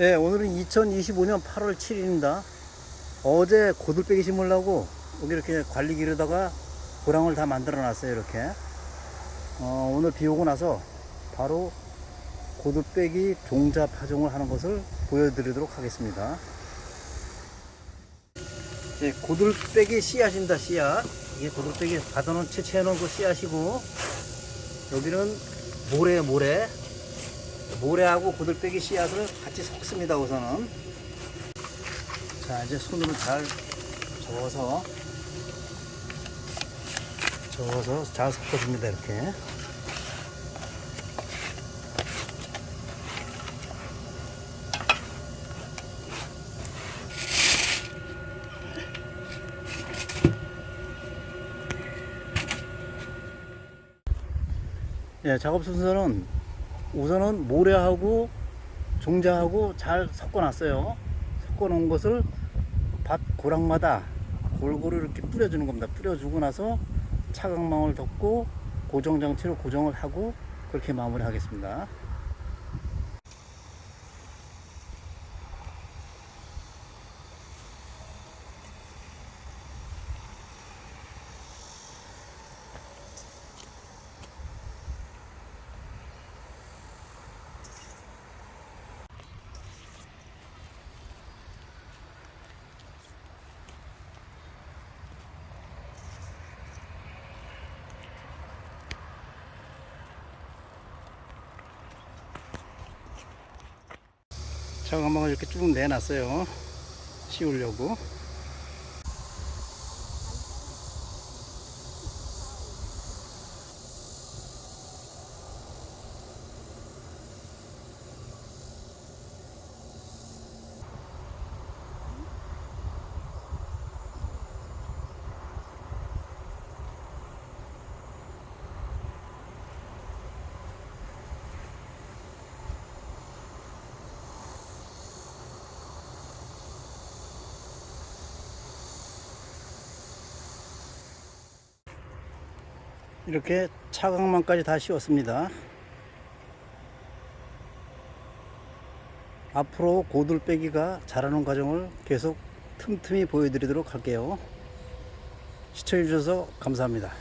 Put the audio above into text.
예, 오늘은 2025년 8월 7일입니다. 어제 고들빼기 심으려고 여기 이렇게 관리 기르다가 고랑을 다 만들어 놨어요, 이렇게. 어, 오늘 비 오고 나서 바로 고들빼기 종자 파종을 하는 것을 보여드리도록 하겠습니다. 예, 고들빼기 씨앗입니다, 씨앗. 이게 고들빼기 받아놓은 채취해놓은 그 씨앗이고, 여기는 모래, 모래. 모래하고 고들빼기 씨앗을 같이 섞습니다 우선은. 자 이제 손으로 잘 저어서 저어서 잘 섞어줍니다 이렇게. 예, 작업 순서는 우선은 모래하고 종자하고 잘 섞어놨어요. 섞어놓은 것을 밭 고랑마다 골고루 이렇게 뿌려주는 겁니다. 뿌려주고 나서 차광망을 덮고 고정 장치로 고정을 하고 그렇게 마무리하겠습니다. 차광망을 이렇게 쭉 내놨어요. 씌우려고. 이렇게 차광망까지 다 씌웠습니다. 앞으로 고들빼기가 자라는 과정을 계속 틈틈이 보여드리도록 할게요. 시청해주셔서 감사합니다.